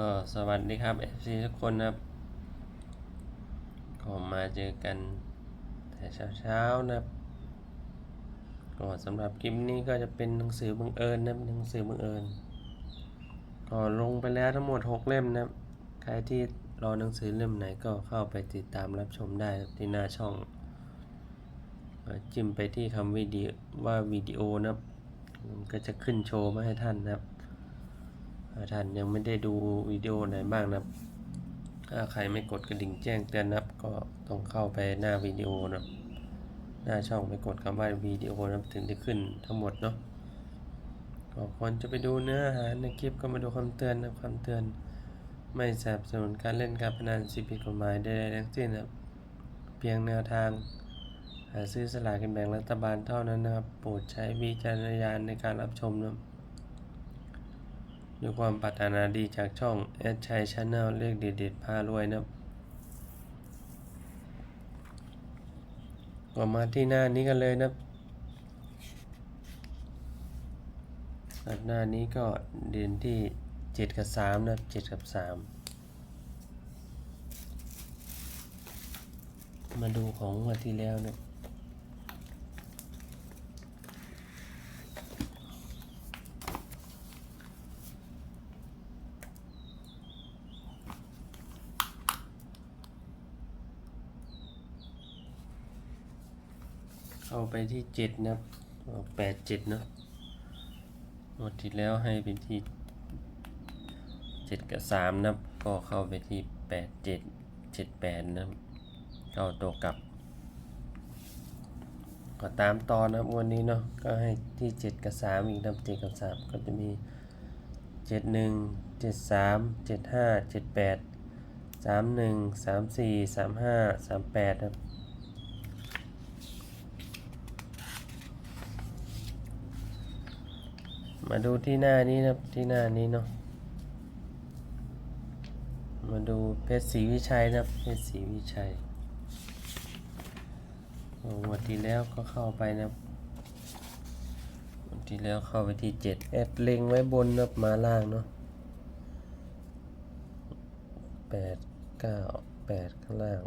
ก็สวัสดีครับ FC ทุกคนครับก็มาเจอกันแต่เช้าๆนะครับก็สำหรับคลิปนี้ก็จะเป็นหนังสือบังเอิญนะหนังสือบังเอิญก็ลงไปแล้วทั้งหมด 6 เล่มนะครับใครที่รอหนังสือเล่มไหนก็เข้าไปติดตามรับชมได้ที่หน้าช่อง จิ้มไปที่คำวิดีว่าวิดีโอนะก็จะขึ้นโชว์มาให้ท่านนะครับ ท่านยังไม่ได้ดูวิดีโอไหนบ้างนะถ้าใครไม่กดกระดิ่งแจ้งเตือนนับก็ต้องเข้าไปหน้าวิดีโอนะหน้าช่องไปกดคำว่าวิดีโอนับถึงจะขึ้นทั้งหมดเนาะก็ควรจะไปดูเนื้อหาในคลิปก็มาดูคำเตือนนะคำเตือน ไม่สนับสนุนการเล่นการพนันสิ่งผิดกฎหมายใดๆทั้งสิ้นนะเพียงแนวทางหาซื้อสลากกินแบ่งรัฐบาลเท่านั้นนะครับ โปรดใช้วิจารณญาณในการรับชมนะ ด้วยความปรารถนาดีจากช่องแอดชัยชาแนลเลขเด็ดๆพารวยนะก็มาที่หน้านี้กันเลยนะครับหน้านี้ก็เด่นที่ 7 กับ 3 นะ7กับ 3 มาดูของวันที่แล้วนะ เข้าไปที่เจ็ดนะครับแปดเจ็ดเนาะหมดที่แล้วให้เป็นที่เจ็ดกับสามนะครับก็เข้าไปที่แปดเจ็ดเจ็ดแปดนะครับเข้าตัวกลับ ก็ตามตอนนะครับวันนี้เนาะก็ให้ที่เจ็ดกับสามอีกนะครับเจ็ดกับสามก็จะมีเจ็ดหนึ่งเจ็ดสามเจ็ดห้าเจ็ดแปดสามหนึ่งสามสี่สามห้าสามแปดครับ มาดูที่หน้านี้นะที่หน้านี้เนาะมาดูเพชรศรีวิชัยนะเพชรศรีวิชัยวันที่แล้วก็เข้าไปนะวันที่แล้วเข้าไปที่เจ็ดแอดเล็งไว้บนนะมาล่างเนาะแปดเก้าแปดข้างล่าง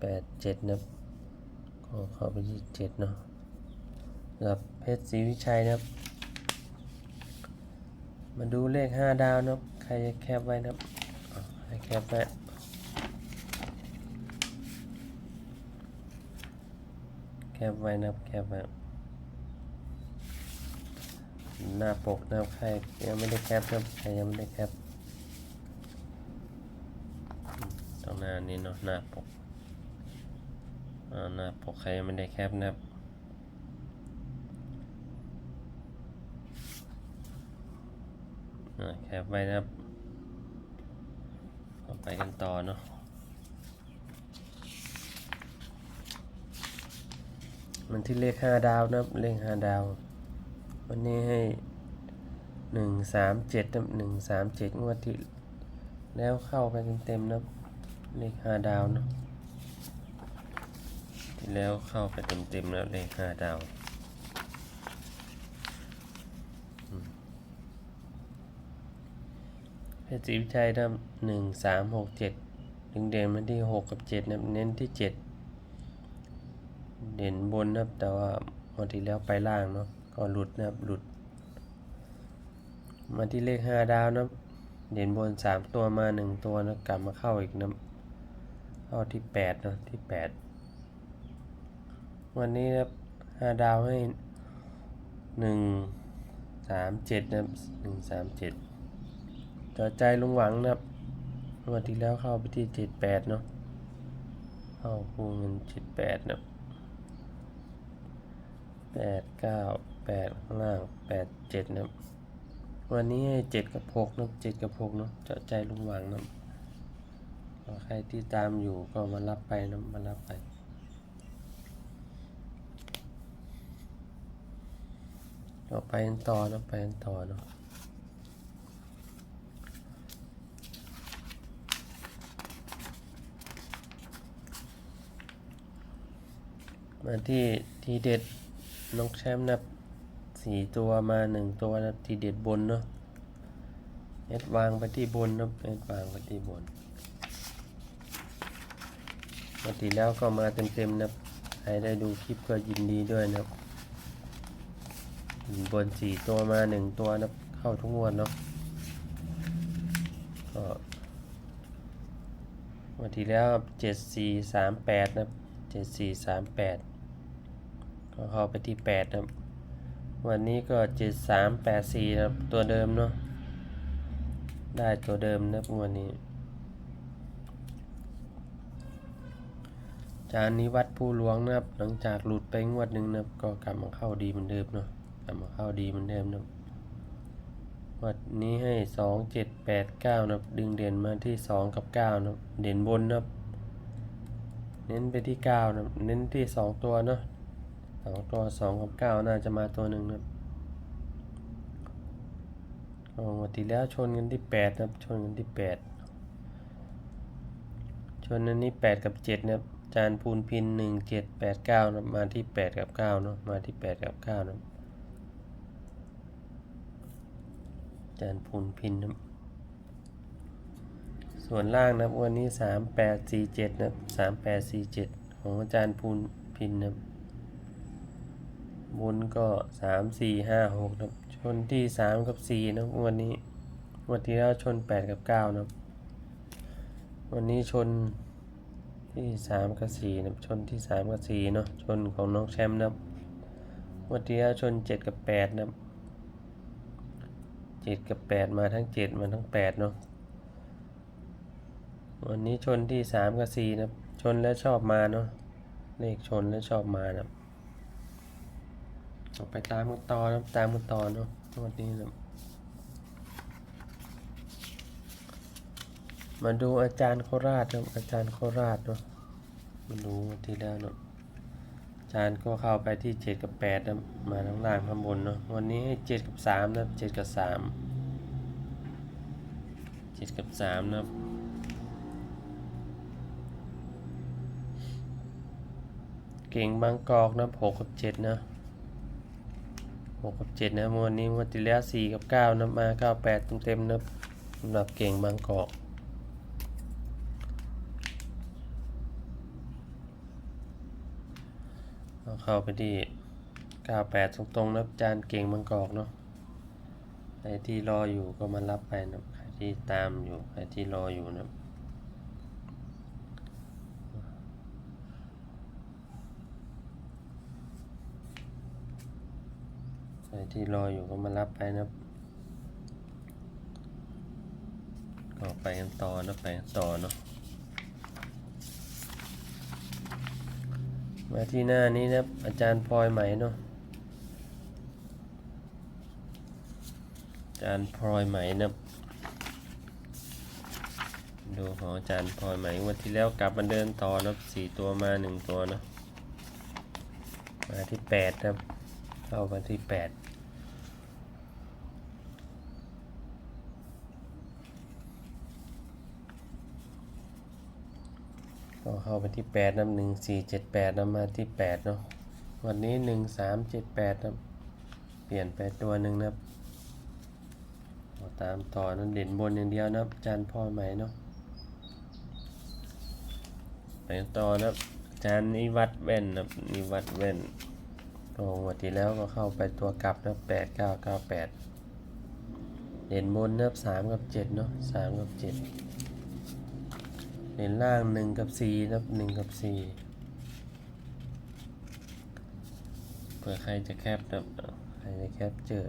แปดเจ็ดนะก็เข้าไปที่เจ็ดเนาะกับเพชรศรีวิชัยนะครับ มาดูเลขห้าดาวนะครับ ใครจะแคปไว้นะครับให้แคปไว้แคปไว้นะครับแคปไว้หน้าปกนะครับใครยังไม่ได้แคปนะครับใครยังไม่ได้แคปตรงหน้านี้เนาะหน้าปกหน้าปกใครยังไม่ได้แคปนะครับ อ่า แคปไว้นะครับไปกันต่อเนาะมันที่เลขห้าดาวนะครับ เลขห้าดาว วันนี้ให้หนึ่งสามเจ็ดนะหนึ่งสามเจ็ดงวดที่แล้วเข้าไปเต็มๆนะเลขห้าดาวเนาะที่แล้วเข้าไปเต็มๆแล้วเลขห้าดาว เพชรศรีวิชัยนะหนึ่งสามหกเจ็ดดึงเด่นมาที่หกกับเจ็ดนะเน้นที่เจ็ดเด่นบนนะครับแต่ว่าวันที่แล้วไปล่างเนาะก็หลุดนะครับหลุด มาที่เลขห้าดาวนะครับเด่นบนสามตัวมาหนึ่งตัวนะกลับมาเข้าอีกนะเข้าที่แปดนะที่แปดวันนี้นะครับห้าดาวให้หนึ่งสามเจ็ดนะครับหนึ่งสามเจ็ด จอใจลุงหวังนะครับงวันที่แล้วเข้าไปที่เจ็ดแปดเนาะเข้าคูเงินเจ็ดแปดนะแปดเก้าแปดข้างล่างแปดเจ็ดนะวันนี้เจ็ดกับหกนะเจ็ดกับหกเนาะเจาะใจลุงหวังนะใครที่ตามอยู่ก็มารับไปนะมารับไปต่อไปกันต่อเนาะไปกันต่อเนาะ มาที่ทีเด็ดนกแชมป์นับสี่ตัวมาหนึ่งตัวนะทีเด็ดบนเนาะเอ็ดวางไปที่บนนะเอ็ดวางไปที่บนปกติแล้วก็มาเต็มๆนะใครได้ดูคลิปก็ยินดีด้วยนะครับบนสี่ตัวมาหนึ่งตัวนะเข้าทุกงวดเนาะก็วันที่แล้วเจ็ดสี่สามแปดนะเจ็ดสี่สามแปด ก็เข้าไปที่แปดนะวันนี้ก็เจ็ดสามแปดสี่นะตัวเดิมเนาะ ได้ตัวเดิมนะวันนี้ จานนี้วัดผู้หลวงนะครับ หลังจากหลุดไปงวดหนึ่งนะครับ ก็กลับมาเข้าดีเหมือนเดิมเนาะ กลับมาเข้าดีเหมือนเดิมนะวัดนี้ให้สองเจ็ดแปดเก้านะครับ ดึงเด่นมาที่สองกับเก้านะครับ เด่นบนนะครับ เน้นไปที่เก้านะครับ เน้นที่สองตัวเนาะ สองตัวสองกับเก้าน่าจะมาตัวหนึ่งนะครับอ๋อวันที่แล้วชนกันที่แปดนะครับ ชนกันที่แปดชนอันนี้แปดกับเจ็ดนะครับ จานพูนพินหนึ่งเจ็ดแปดเก้านะมาที่แปดกับเก้าเนาะ มาที่แปดกับเก้านะจานพูนพินนะส่วนล่างนะวันนี้สามแปดสี่เจ็ดนะสามแปดสี่เจ็ดของอาจารย์พูนพินนะ ครับบนก็สามสี่ห้าหกนะชนที่สามกับสี่นะวันนี้วันที่แล้วชนแปดกับเก้านะวันนี้ชนที่สามกับสี่นะชนที่สามกับสี่เนาะชนของน้องแชมป์นะวันที่แล้วชนเจ็ดกับแปดนะเจ็ดกับแปดมาทั้งเจ็ดมาทั้งแปดเนาะวันนี้ชนที่สามกับสี่นะชนแล้วชอบมาเนาะเลขชนแล้วชอบมานะ ครับไปตามกันต่อนะตามกันต่อเนาะวันนี้นะมาดูอาจารย์โคราชนะอาจารย์โคราชเนาะมาดูที่แล้วเนาะอาจารย์ก็เข้าไปที่เจ็ดกับแปดนะมาทั้งล่างข้างบนเนาะวันนี้ให้เจ็ดกับสามนะเจ็ดกับสามเจ็ดกับสามนะเก่งบางกอกนะหกกับเจ็ดนะ หกกับเจ็ดนะมวันนี้งวันที่แล้วสี่กับเก้านะมาเก้าแปดเต็มๆนะสำหรับเก่งบางกอกเอาเข้าไปที่เก้าแปดตรงๆนะจานเก่งบางกอกเนาะใครที่รออยู่ก็มารับไปนะใครที่ตามอยู่ใครที่รออยู่นะ ใครที่รออยู่ก็มารับไปนะก็ไปกันต่อนะไปกันต่อเนาะมาที่หน้านี้นะอาจารย์พลอยไหมเนาะอาจารย์พลอยไหมนะดูของอาจารย์พลอยไหมวันที่แล้วกลับมาเดินต่อนับสี่ตัวมาหนึ่งตัวเนาะมาที่แปดครับ เข้ามาที่แปดก็เข้าไปที่แปดนำหนึ่งสี่เจ็ดแปดนำมาที่แปดเนาะวันนี้หนึ่งสามเจ็ดแปดนะเปลี่ยนไปตัวหนึ่งนะตามต่อนั้นเด่นบนอย่างเดียวนะจานพ่อไหมเนาะไปต่อนะจานนิวัดแว่นนับนิวัดแว่น ก็วันที่แล้วก็เข้าไปตัวกลับนะแปดเก้าเก้าแปดเด่นบนนะครับสามกับเจ็ดเนาะสามกับเจ็ดเหรียญล่างหนึ่งกับสี่นับหนึ่งกับสี่เผื่อใครจะแคปนะใครจะแคปเจอ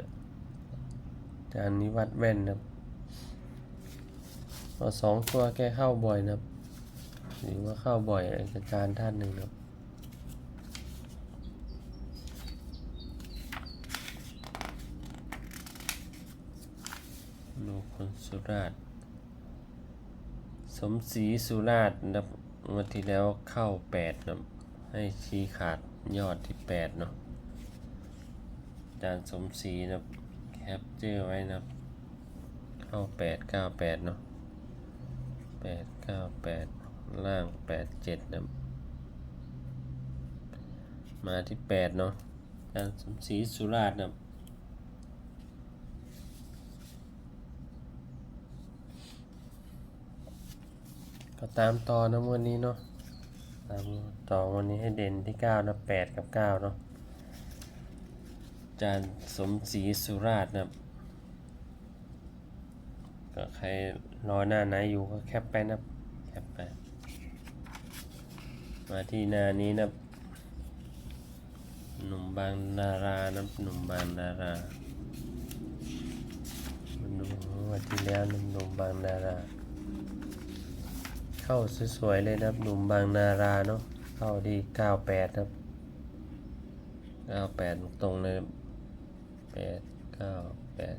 จานนี้วัดแว่นนะพอสองตัวแกเข้าบ่อยนะหรือว่าเข้าบ่อยอาจารย์ท่านหนึ่งนะ คนสุราษฎร์สมศรีสุราษฎร์นะงวันที่แล้วเข้าแปดนะให้ชี้ขาดยอดที่แปดเนาะจารย์สมศรีนะแคปเจอร์ไว้นะเข้าแปดเก้าแปดเนาะแปดเก้าแปดล่างแปดเจ็ดนะมาที่แปดเนาะจารย์สมศรีสุราษฎร์นะครับ ก็ตามต่อนะวันนี้เนาะตามต่อวันนี้ให้เด่นที่เก้านะแปดกับเก้าเนาะจารย์สมศรีสุราชนะก็ใครรอหน้าไหนอยู่ก็แคปไปนะคบแคปไปมาที่หน้านี้นะหนุ่มบางดารานะหนุ่มบางดารามาดูวันที่แล้วหนุ่มหนุ่มบางดารา เข้าสวยๆเลยนะครับหนุ่มบางนาราเนาะเข้าที่เก้าแปดครับเก้าแปดตรงเลยแปดเก้าแปด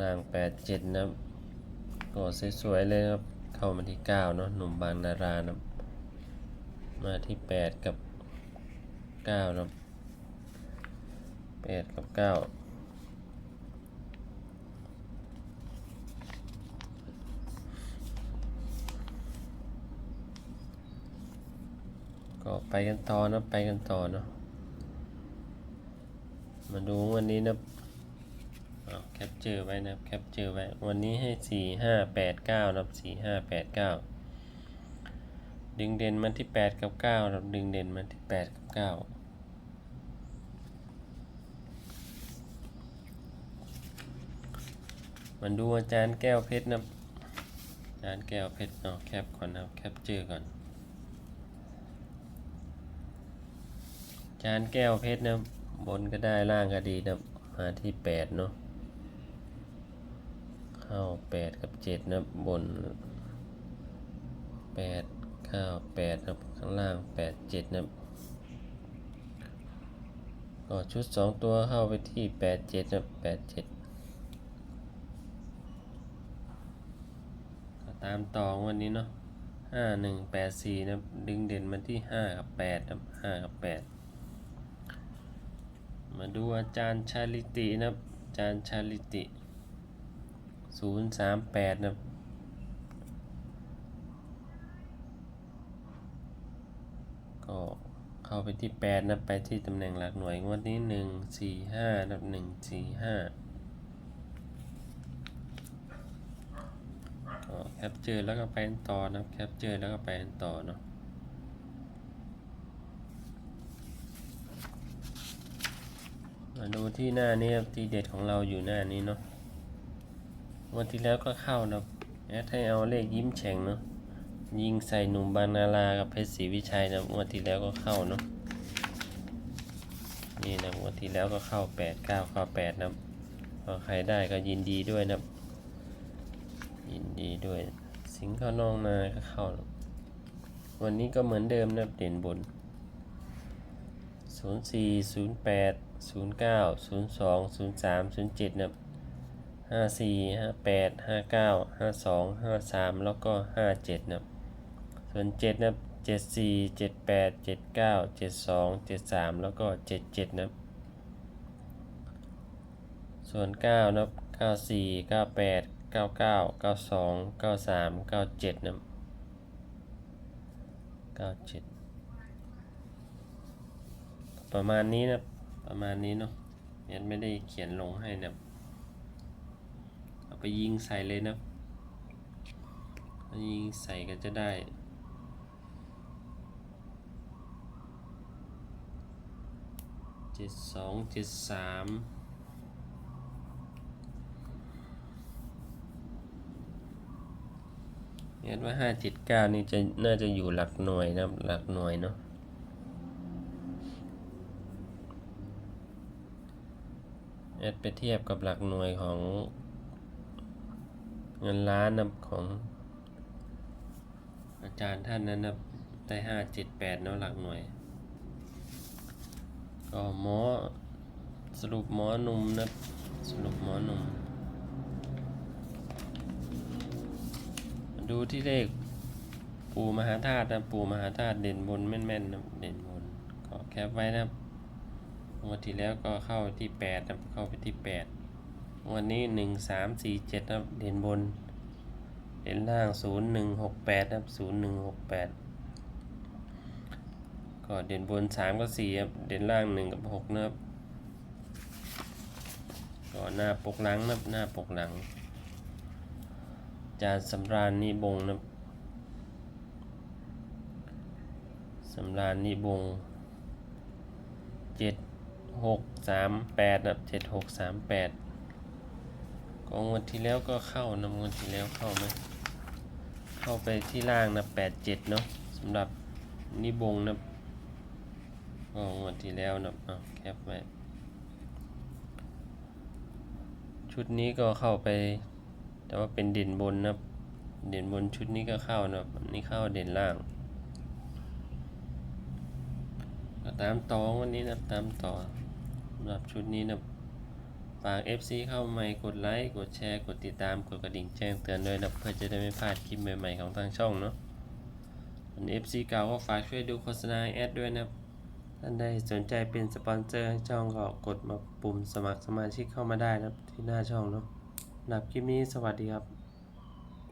ล่างแปดเจ็ดนะครับก็สวยๆเลยครับเข้ามาที่เก้าเนาะหนุ่มบางนารานะมาที่แปดกับเก้านะแปดกับเก้า ก็ไปกันต่อนะไปกันต่อเนาะมาดูวันนี้นะแคปเจอร์ไว้นะแคปเจอร์ไว้วันนี้ให้สี่ห้าแปดเก้านะสี่ห้าแปดเก้าดึงเด่นมาที่แปดกับเก้านะดึงเด่นมาที่แปดกับเก้ามาดูอาจารย์แก้วเพชรนะอาจารย์แก้วเพชรเนาะแคปก่อนนะแคปเจอก่อน จานแก้วเพชรนะบนก็ได้ล่างก็ดีนะมาที่แปดเนาะเข้าแปดกับเจ็ดนะบนแปดเข้าแปดนะข้างล่างแปดเจ็ดนะก็ชุดสองตัวเข้าไปที่แปดเจ็ดนะแปดเจ็ดก็ตามต่อวันนี้เนาะห้าหนึ่งแปดสี่นะดึงเด่นมาที่ห้ากับแปดนะห้ากับแปด มาดูอาจารย์ชาลิตินะครับ อาจารย์ชาลิติศูนย์สามแปดนะครับก็เข้าไปที่แปดนะไปที่ตำแหน่งหลักหน่วยงวดนี้หนึ่งสี่ห้านับหนึ่งสี่ห้าแคปเจอร์แล้วก็ไปต่อนะแคปเจอร์แล้วก็ไปต่อเนาะ มาดูที่หน้านี้ครับทีเด็ดของเราอยู่หน้านี้เนาะวันที่แล้วก็เข้านะแอดให้เอาเลขยิ้มแฉ่งเนาะยิงใส่หนุ่มบางนารากับเพชรศรีวิชัยนะวันที่แล้วก็เข้าเนาะนี่นะวันที่แล้วก็เข้าแปดเก้าข้าแปดนะพอใครได้ก็ยินดีด้วยนะยินดีด้วย สิงห์ข้านองนาก็เข้านะวันนี้ก็เหมือนเดิมนะเด่นบน ศูนย์สี่ศูนย์แปดศูนย์เก้าศูนย์สองศูนย์สามศูนย์เจ็ดนะห้าสี่ห้าแปดห้าเก้าห้าสองห้าสามแล้วก็ห้าเจ็ดนะส่วนเจ็ดนะเจ็ดสี่เจ็ดแปดเจ็ดเก้าเจ็ดสองเจ็ดสามแล้วก็เจ็ดเจ็ดนะส่วนเก้านะเก้าสี่เก้าแปดเก้าเก้าเก้าสองเก้าสามเก้าเจ็ดนะเก้าเจ็ด ประมาณนี้นะประมาณนี้เนาะยังไม่ได้เขียนลงให้นะเอาไปยิงใส่เลยนะยิงใส่ก็จะได้เจ็ดสองเจ็ดสามเห็นว่าห้าเจ็ดเก้านี่จะน่าจะอยู่หลักหน่วยนะหลักหน่วยเนาะ แอดไปเทียบกับหลักหน่วยของเงินล้านนะของอาจารย์ท่านนั้นนะได้ห้าเจ็ดแปดเนาะหลักหน่วย ก็หมอสรุปหมอหนุ่มนะสรุปหมอหนุ่ม ดูที่เลขปูมหาธาตุนะปูมหาธาตุเด่นบนแม่นๆนะเด่นบนก็แคปไว้นะครับ งวดที่แล้วก็เข้าที่แปดนะเข้าไปที่แปดวันนี้หนึ่งสามสี่เจ็ดนะเด่นบน เด่นล่างศูนย์หนึ่งหกแปดนะศูนย์หนึ่งหกแปดก็เด่นบนสามกับสี่ครับเด่นล่างหนึ่งกับหกนะครับก็หน้าปกหลังนะหน้าปกหลัง จานสำราญนี่บงนะสำราญนิบงเจ็ด หกสามแปดนะเจ็ดหกสามแปดกองวันที่แล้วก็เข้านะงวันที่แล้วเข้าไหมเข้าไปที่ล่างนะแปดเจ็ดเนาะสำหรับนิบงนะก็งวันที่แล้วนะเอาแคปไว้ชุดนี้ก็เข้าไป แต่ว่าเป็นเด่นบนนะเด่นบนชุดนี้ก็เข้านะนี่เข้าเด่นล่างก็ ตามต่อวันนี้นะตามต่อสำหรับชุดนี้นะฝาก FC เข้าใหม่กดไลค์ กดแชร์ กดติดตาม กดกระดิ่งแจ้งเตือนด้วยนะเพื่อจะได้ไม่พลาดคลิปใหม่ๆของทางช่องเนาะส่วน FC เก่าก็ฝากช่วยดูโฆษณาแอดด้วยนะท่านใดสนใจเป็นสปอนเซอร์ให้ช่องก็กดมาปุ่มสมัครสมาชิกเข้ามาได้นะที่หน้าช่องเนาะสำหรับคลิปนี้สวัสดีครับ